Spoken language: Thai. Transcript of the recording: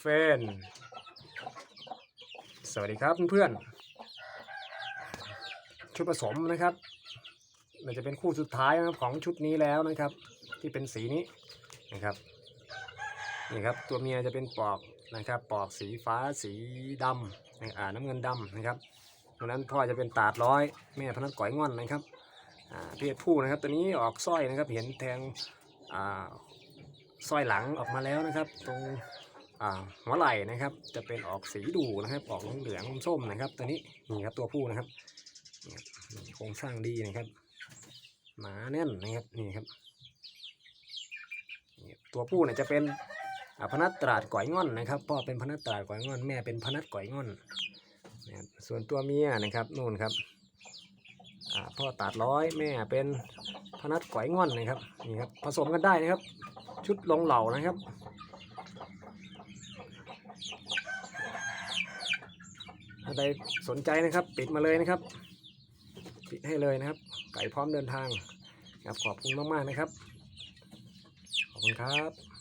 เฟนสวัสดีครับเพื่อนๆชุดผสมนะครับมันจะเป็นคู่สุดท้ายของชุดนี้แล้วนะครับ ที่เป็นสีนี้นะครับนี่ครับตัวเมียจะเป็นปลอกนะครับปลอกสีฟ้าสีดำอ่าน้ำเงินดำนะครับตัวนั้นพ่อจะเป็นตาดร้อยแม่พนักก่อยง่อนนะครับอ่าเพศผู้นะครับ ตัวนี้ออกสร้อยนะครับเห็นแทงอ่าสร้อยหลังออกมาแล้วนะครับ ตรง หัวไหล่นะครับ จะเป็นออกสีดูนะครับ ออกเหลืองๆส้มๆนะครับ ตัวนี้นี่ครับตัวผู้นะครับครับนี่โครงสร้างดีนะครับ หนาแน่นนะครับนี่ครับนี่ตัวผู้เนี่ยจะเป็นพนัสตราดก่อยง่อนนะครับพ่อเป็นพนัสตราดก่อยง่อน แม่เป็นพนัสก่อยง่อนนะครับส่วนตัวเมียนะครับนู่นครับพ่อตัดร้อยแม่เป็นพนัสก่อยง่อนนะครับนี่ครับผสมกันได้นะครับ ชุดลงเหล่านะครับ ใครสนใจนะครับ ปิดมาเลยนะครับ ปิดให้เลยนะครับ ไก่พร้อมเดินทางครับขอบคุณมากๆนะครับ ขอบคุณครับ